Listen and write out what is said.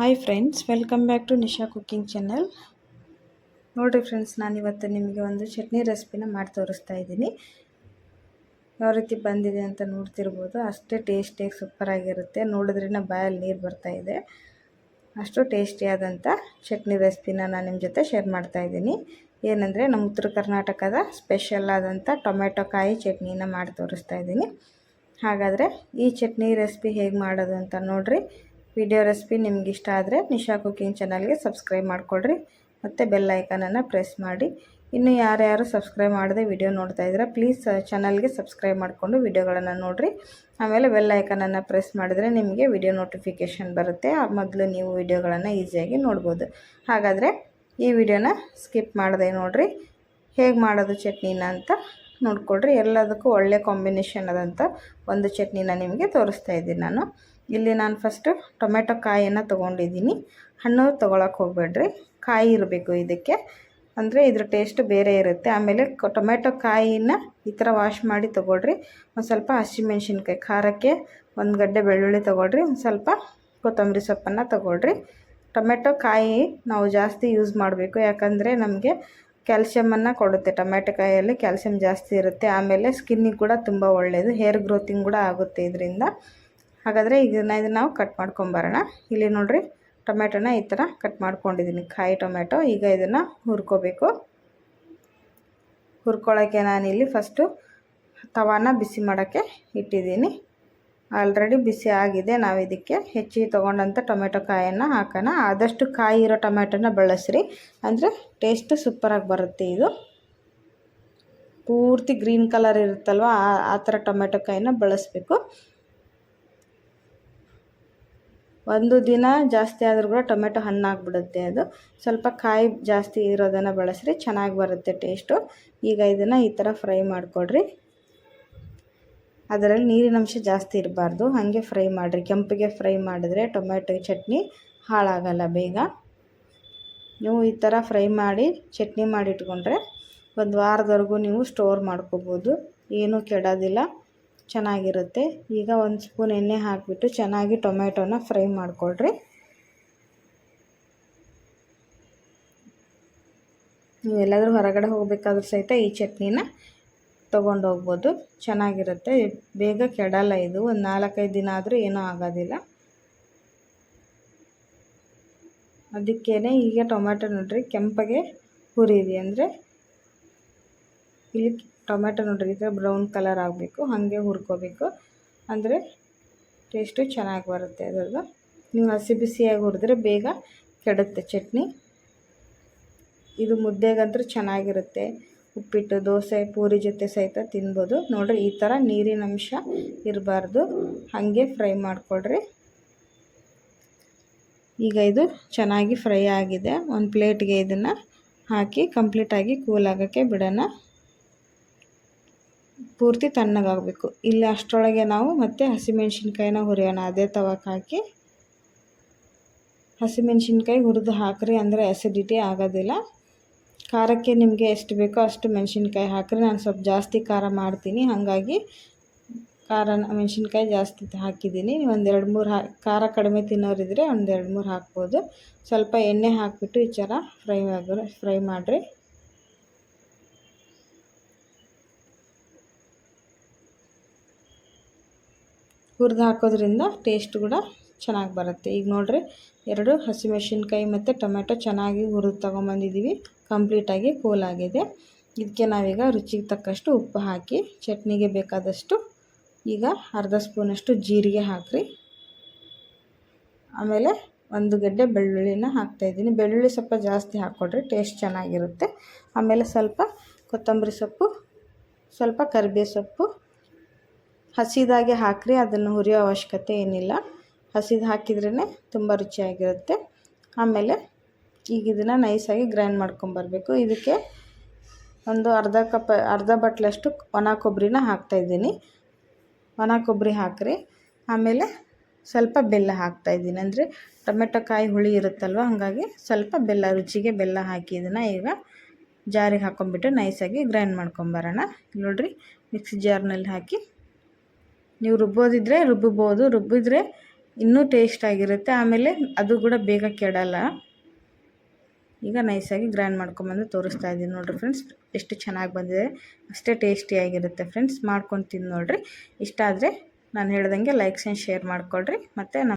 Hi friends welcome back to Nisha cooking channel ನೋಡಿರಿ friends ನಾನಿವತ್ತು ನಿಮಗೆ ಒಂದು ಚಟ್ನಿ ರೆಸಿಪಿನ ಮಾಡಿ ತೋರಿಸ್ತಾ ಇದ್ದೀನಿ. ಯಾವ ರೀತಿ ಬಂದಿದೆ ಅಂತ ನೋಡ್ತಿರ್ಬೋದು. ಅಷ್ಟೇ ಟೇಸ್ಟಿಯಾಗಿ ಸೂಪರಾಗಿರುತ್ತೆ ನೋಡಿದ್ರೇ ಬಾಯಲ್ಲಿ ನೀರು ಬರ್ತಾ ಇದೆ. ಅಷ್ಟು ಟೇಸ್ಟಿಯಾದಂಥ ಚಟ್ನಿ ರೆಸಿಪಿನ ನಾನು ನಿಮ್ಮ ಜೊತೆ ಶೇರ್ ಮಾಡ್ತಾ ಇದ್ದೀನಿ. ಏನಂದರೆ, ನಮ್ಮ ಉತ್ತರ ಕರ್ನಾಟಕದ ಸ್ಪೆಷಲ್ ಆದಂಥ ಟೊಮೆಟೊ ಕಾಯಿ ಚಟ್ನಿನ ಮಾಡಿ ತೋರಿಸ್ತಾ ಇದ್ದೀನಿ. ಹಾಗಾದರೆ ಈ ಚಟ್ನಿ ರೆಸಿಪಿ ಹೇಗೆ ಮಾಡೋದು ಅಂತ ನೋಡಿರಿ. ವಿಡಿಯೋ ರೆಸಿಪಿ ನಿಮ್ಗೆ ಇಷ್ಟ ಆದರೆ ನಿಶಾ ಕುಕಿಂಗ್ ಚಾನಲ್ಗೆ ಸಬ್ಸ್ಕ್ರೈಬ್ ಮಾಡಿಕೊಡ್ರಿ ಮತ್ತು ಬೆಲ್ ಐಕನನ್ನು ಪ್ರೆಸ್ ಮಾಡಿ. ಇನ್ನು ಯಾರ್ಯಾರು ಸಬ್ಸ್ಕ್ರೈಬ್ ಮಾಡದೆ ವಿಡಿಯೋ ನೋಡ್ತಾ ಇದ್ದೀರಾ, ಪ್ಲೀಸ್ ಚಾನಲ್ಗೆ ಸಬ್ಸ್ಕ್ರೈಬ್ ಮಾಡಿಕೊಂಡು ವಿಡಿಯೋಗಳನ್ನು ನೋಡಿರಿ. ಆಮೇಲೆ ಬೆಲ್ ಐಕನನ್ನು ಪ್ರೆಸ್ ಮಾಡಿದರೆ ನಿಮಗೆ ವಿಡಿಯೋ ನೋಟಿಫಿಕೇಷನ್ ಬರುತ್ತೆ. ಮೊದಲು ನೀವು ವಿಡಿಯೋಗಳನ್ನು ಈಸಿಯಾಗಿ ನೋಡ್ಬೋದು. ಹಾಗಾದರೆ ಈ ವಿಡಿಯೋನ ಸ್ಕಿಪ್ ಮಾಡಿದೆ ನೋಡಿರಿ. ಹೇಗೆ ಮಾಡೋದು ಚಟ್ನಿನ ಅಂತ ನೋಡ್ಕೊಳ್ರಿ. ಎಲ್ಲದಕ್ಕೂ ಒಳ್ಳೆ ಕಾಂಬಿನೇಷನ್ ಆದಂಥ ಒಂದು ಚಟ್ನಿನ ನಿಮಗೆ ತೋರಿಸ್ತಾ ಇದ್ದೀನಿ ನಾನು. ಇಲ್ಲಿ ನಾನು ಫಸ್ಟು ಟೊಮೆಟೊ ಕಾಯಿಯನ್ನು ತೊಗೊಂಡಿದ್ದೀನಿ. ಹಣ್ಣು ತೊಗೊಳಕ್ಕೆ ಹೋಗಬೇಡ್ರಿ. ಕಾಯಿ ಇರಬೇಕು ಇದಕ್ಕೆ. ಅಂದರೆ ಇದ್ರ ಟೇಸ್ಟ್ ಬೇರೆ ಇರುತ್ತೆ. ಆಮೇಲೆ ಟೊಮೆಟೊ ಕಾಯಿನ ಈ ಥರ ವಾಶ್ ಮಾಡಿ ತೊಗೊಳ್ರಿ. ಒಂದು ಸ್ವಲ್ಪ ಹಸಿಮೆಣ್ಸಿನ್ಕಾಯಿ ಖಾರಕ್ಕೆ ಒಂದು ಗಡ್ಡೆ ಬೆಳ್ಳುಳ್ಳಿ ತೊಗೊಳ್ರಿ. ಒಂದು ಸ್ವಲ್ಪ ಕೊತ್ತಂಬರಿ ಸೊಪ್ಪನ್ನು ತೊಗೊಳ್ರಿ. ಟೊಮೆಟೊ ಕಾಯಿ ನಾವು ಜಾಸ್ತಿ ಯೂಸ್ ಮಾಡಬೇಕು. ಯಾಕಂದರೆ ನಮಗೆ ಕ್ಯಾಲ್ಸಿಯಮನ್ನು ಕೊಡುತ್ತೆ. ಟೊಮೆಟೊ ಕಾಯಿಯಲ್ಲಿ ಕ್ಯಾಲ್ಸಿಯಮ್ ಜಾಸ್ತಿ ಇರುತ್ತೆ. ಆಮೇಲೆ ಸ್ಕಿನ್ನಿಗೆ ಕೂಡ ತುಂಬ ಒಳ್ಳೆಯದು ಹೇರ್ ಗ್ರೋತಿಂಗ್ ಕೂಡ ಆಗುತ್ತೆ ಇದರಿಂದ. ಹಾಗಾದರೆ ಇದನ್ನು ಇದನ್ನು ನಾವು ಕಟ್ ಮಾಡ್ಕೊಂಬರೋಣ. ಇಲ್ಲಿ ನೋಡಿರಿ ಟೊಮೆಟೊನ ಈ ಥರ ಕಟ್ ಮಾಡ್ಕೊಂಡಿದ್ದೀನಿ ಕಾಯಿ ಟೊಮೆಟೊ ಈಗ ಇದನ್ನು ಹುರ್ಕೋಬೇಕು. ಹುರ್ಕೊಳ್ಳೋಕ್ಕೆ ನಾನಿಲ್ಲಿ ಫಸ್ಟು ತವಾನ ಬಿಸಿ ಮಾಡೋಕ್ಕೆ ಇಟ್ಟಿದ್ದೀನಿ ಆಲ್ರೆಡಿ ಬಿಸಿ ಆಗಿದೆ, ನಾವು ಇದಕ್ಕೆ ಹೆಚ್ಚಿಗೆ ತೊಗೊಂಡಂಥ ಟೊಮೆಟೊ ಕಾಯನ್ನು ಹಾಕೋಣ. ಆದಷ್ಟು ಕಾಯಿ ಇರೋ ಟೊಮೆಟೊನ ಬಳಸ್ರಿ. ಅಂದರೆ ಟೇಸ್ಟ್ ಸೂಪರಾಗಿ ಬರುತ್ತೆ ಇದು. ಪೂರ್ತಿ ಗ್ರೀನ್ ಕಲರ್ ಇರುತ್ತಲ್ವ, ಆ ಥರ ಟೊಮೆಟೊ ಕಾಯನ್ನು ಬಳಸಬೇಕು. ಒಂದು ದಿನ ಜಾಸ್ತಿ ಆದರೂ ಕೂಡ ಟೊಮೆಟೊ ಹಣ್ಣಾಗ್ಬಿಡುತ್ತೆ ಅದು. ಸ್ವಲ್ಪ ಕಾಯಿ ಜಾಸ್ತಿ ಇರೋದನ್ನು ಬಳಸ್ರಿ, ಚೆನ್ನಾಗಿ ಬರುತ್ತೆ ಟೇಸ್ಟು. ಈಗ ಇದನ್ನು ಈ ಥರ ಫ್ರೈ ಮಾಡಿಕೊಡ್ರಿ. ಅದರಲ್ಲಿ ನೀರಿನ ಅಂಶ ಜಾಸ್ತಿ ಇರಬಾರ್ದು. ಹಾಗೆ ಫ್ರೈ ಮಾಡಿರಿ. ಕೆಂಪಿಗೆ ಫ್ರೈ ಮಾಡಿದ್ರೆ ಟೊಮೆಟೊ ಚಟ್ನಿ ಹಾಳಾಗಲ್ಲ ಬೇಗ. ನೀವು ಈ ಥರ ಫ್ರೈ ಮಾಡಿ ಚಟ್ನಿ ಮಾಡಿ ಇಟ್ಕೊಂಡ್ರೆ ಒಂದು ವಾರದವರೆಗೂ ನೀವು ಸ್ಟೋರ್ ಮಾಡ್ಕೋಬೋದು. ಏನೂ ಕೆಡೋದಿಲ್ಲ. ಚೆನ್ನಾಗಿರುತ್ತೆ. ಈಗ ಒಂದು ಸ್ಪೂನ್ ಎಣ್ಣೆ ಹಾಕಿಬಿಟ್ಟು ಚೆನ್ನಾಗಿ ಟೊಮೆಟೊನ ಫ್ರೈ ಮಾಡಿಕೊಳ್ರಿ. ನೀವೆಲ್ಲಾದರೂ ಹೊರಗಡೆ ಹೋಗಬೇಕಾದ್ರೂ ಸಹಿತ ಈ ಚಟ್ನಿನ ತೊಗೊಂಡು ಹೋಗ್ಬೋದು. ಚೆನ್ನಾಗಿರುತ್ತೆ. ಬೇಗ ಕೆಡಲ್ಲ ಇದು. ಒಂದು ನಾಲ್ಕೈದು ದಿನ ಆದರೂ ಏನೂ ಆಗೋದಿಲ್ಲ. ಅದಕ್ಕೇ ಈಗ ಟೊಮೆಟೊ ನೋಡ್ರಿ ಕೆಂಪಗೆ ಹುರಿರಿ. ಅಂದರೆ ಇಲ್ಲಿ ಟೊಮೆಟೊ ನೋಡ್ರಿ ಈ ಬ್ರೌನ್ ಕಲರ್ ಆಗಬೇಕು, ಹಾಗೆ ಹುರ್ಕೋಬೇಕು. ಅಂದರೆ ಟೇಸ್ಟು ಚೆನ್ನಾಗಿ ಬರುತ್ತೆ ಅದರದ್ದು. ನೀವು ಹಸಿ ಬಿಸಿಯಾಗಿ ಹುರಿದ್ರೆ ಬೇಗ ಕೆಡುತ್ತೆ ಚಟ್ನಿ. ಇದು ಮುದ್ದೆಗಂತೂ ಚೆನ್ನಾಗಿರುತ್ತೆ. ಉಪ್ಪಿಟ್ಟು, ದೋಸೆ, ಪೂರಿ ಜೊತೆ ಸಹಿತ ತಿನ್ಬೋದು. ನೋಡಿರಿ, ಈ ಥರ ನೀರಿನ ಅಂಶ ಇರಬಾರ್ದು. ಹಾಗೆ ಫ್ರೈ ಮಾಡಿಕೊಡ್ರಿ. ಈಗ ಇದು ಚೆನ್ನಾಗಿ ಫ್ರೈ ಆಗಿದೆ. ಒಂದು ಪ್ಲೇಟ್ಗೆ ಇದನ್ನು ಹಾಕಿ ಕಂಪ್ಲೀಟಾಗಿ ಕೂಲ್ ಆಗೋಕ್ಕೆ ಬಿಡೋಣ. ಪೂರ್ತಿ ತಣ್ಣಗಾಗಬೇಕು. ಇಲ್ಲಿ ಅಷ್ಟರೊಳಗೆ ನಾವು ಮತ್ತೆ ಹಸಿಮೆಣ್ಸಿನ್ಕಾಯಿನ ಹುರಿಯೋಣ. ಅದೇ ತವಕ್ಕೆ ಹಾಕಿ ಹಸಿಮೆಣ್ಸಿನ್ಕಾಯಿ ಹುರಿದು ಹಾಕ್ರಿ ಅಂದರೆ ಅಸಿಡಿಟಿ ಆಗೋದಿಲ್ಲ. ಖಾರಕ್ಕೆ ನಿಮಗೆ ಎಷ್ಟು ಬೇಕೋ ಅಷ್ಟು ಮೆಣಸಿನ್ಕಾಯಿ ಹಾಕಿರಿ. ನಾನು ಸ್ವಲ್ಪ ಜಾಸ್ತಿ ಖಾರ ಮಾಡ್ತೀನಿ. ಹಾಗಾಗಿ ಖಾರ ಮೆಣಸಿನ್ಕಾಯಿ ಜಾಸ್ತಿ ಹಾಕಿದ್ದೀನಿ. ನೀವು ಒಂದು ಮೂರು ಹಾ ಖಾರ ಕಡಿಮೆ ತಿನ್ನೋರಿದ್ರೆ ಒಂದೆರಡು ಮೂರು ಹಾಕ್ಬೋದು. ಸ್ವಲ್ಪ ಎಣ್ಣೆ ಹಾಕಿಬಿಟ್ಟು ಈ ಥರ ಫ್ರೈ ಆಗೋ ಫ್ರೈ ಮಾಡಿರಿ. ಹುರಿದು ಹಾಕೋದ್ರಿಂದ ಟೇಸ್ಟ್ ಕೂಡ ಚೆನ್ನಾಗಿ ಬರುತ್ತೆ. ಈಗ ನೋಡಿರಿ, ಎರಡು ಹಸಿಮೆಣ್ಸಿನ್ಕಾಯಿ ಮತ್ತು ಟೊಮೆಟೊ ಚೆನ್ನಾಗಿ ಹುರಿದು ತೊಗೊಂಬಂದಿದ್ದೀವಿ ಕಂಪ್ಲೀಟಾಗಿ ಕೂಲಾಗಿದೆ ಇದಕ್ಕೆ ನಾವೀಗ ರುಚಿಗೆ ತಕ್ಕಷ್ಟು ಉಪ್ಪು ಹಾಕಿ, ಚಟ್ನಿಗೆ ಬೇಕಾದಷ್ಟು ಈಗ ಅರ್ಧ ಸ್ಪೂನಷ್ಟು ಜೀರಿಗೆ ಹಾಕಿರಿ. ಆಮೇಲೆ ಒಂದು ಗಡ್ಡೆ ಬೆಳ್ಳುಳ್ಳಿನ ಹಾಕ್ತಾಯಿದ್ದೀನಿ ಬೆಳ್ಳುಳ್ಳಿ ಸ್ವಲ್ಪ ಜಾಸ್ತಿ ಹಾಕ್ಕೊಡ್ರಿ ಟೇಸ್ಟ್ ಚೆನ್ನಾಗಿರುತ್ತೆ. ಆಮೇಲೆ ಸ್ವಲ್ಪ ಕೊತ್ತಂಬರಿ ಸೊಪ್ಪು, ಸ್ವಲ್ಪ ಕರಿಬೇವು ಸೊಪ್ಪು ಹಸಿದಾಗೆ ಹಾಕಿರಿ, ಅದನ್ನು ಹುರಿಯೋ ಅವಶ್ಯಕತೆ ಏನಿಲ್ಲ. ಹಸಿದು ಹಾಕಿದ್ರೇ ತುಂಬ ರುಚಿಯಾಗಿರುತ್ತೆ. ಆಮೇಲೆ ಈಗ ಇದನ್ನು ನೈಸಾಗಿ ಗ್ರೈಂಡ್ ಮಾಡ್ಕೊಂಬರ್ಬೇಕು ಇದಕ್ಕೆ ಒಂದು ಅರ್ಧ ಕಪ್, ಅರ್ಧ ಬಟ್ಲಷ್ಟು ಒಣ ಕೊಬ್ಬರಿನ ಹಾಕ್ತಾಯಿದ್ದೀನಿ ಒಣ ಕೊಬ್ಬರಿ ಹಾಕಿರಿ. ಆಮೇಲೆ ಸ್ವಲ್ಪ ಬೆಲ್ಲ ಹಾಕ್ತಾಯಿದ್ದೀನಿ ಅಂದರೆ ಟೊಮೆಟೊ ಕಾಯಿ ಹುಳಿ ಇರುತ್ತಲ್ವ, ಹಾಗಾಗಿ ಸ್ವಲ್ಪ ಬೆಲ್ಲ, ರುಚಿಗೆ ಬೆಲ್ಲ ಹಾಕಿ ಇದನ್ನು ಈಗ ಜಾರಿಗೆ ಹಾಕ್ಕೊಂಬಿಟ್ಟು ನೈಸಾಗಿ ಗ್ರೈಂಡ್ ಮಾಡ್ಕೊಂಬರೋಣ ನೋಡಿರಿ ಮಿಕ್ಸಿ ಜಾರ್ನಲ್ಲಿ ಹಾಕಿ ನೀವು ರುಬ್ಬೋದಿದ್ರೆ ರುಬ್ಬಬೋದು ರುಬ್ಬಿದ್ರೆ ಇನ್ನೂ ಟೇಸ್ಟ್ ಆಗಿರುತ್ತೆ. ಆಮೇಲೆ ಅದು ಕೂಡ ಬೇಗ ಕೆಡಲ್ಲ. ಈಗ ನೈಸಾಗಿ ಗ್ರೈಂಡ್ ಮಾಡ್ಕೊಂಬಂದು ತೋರಿಸ್ತಾ ಇದ್ದೀನಿ ನೋಡಿರಿ ಫ್ರೆಂಡ್ಸ್ ಎಷ್ಟು ಚೆನ್ನಾಗಿ ಬಂದಿದೆ. ಅಷ್ಟೇ ಟೇಸ್ಟಿಯಾಗಿರುತ್ತೆ ಫ್ರೆಂಡ್ಸ್ ಮಾಡ್ಕೊಂಡು ತಿಂದು ನೋಡಿರಿ. ಇಷ್ಟ ಆದರೆ ನಾನು ಹೇಳ್ದಂಗೆ ಲೈಕ್ಸ್ ಆ್ಯಂಡ್ ಶೇರ್ ಮಾಡ್ಕೊಳ್ರಿ. ಮತ್ತು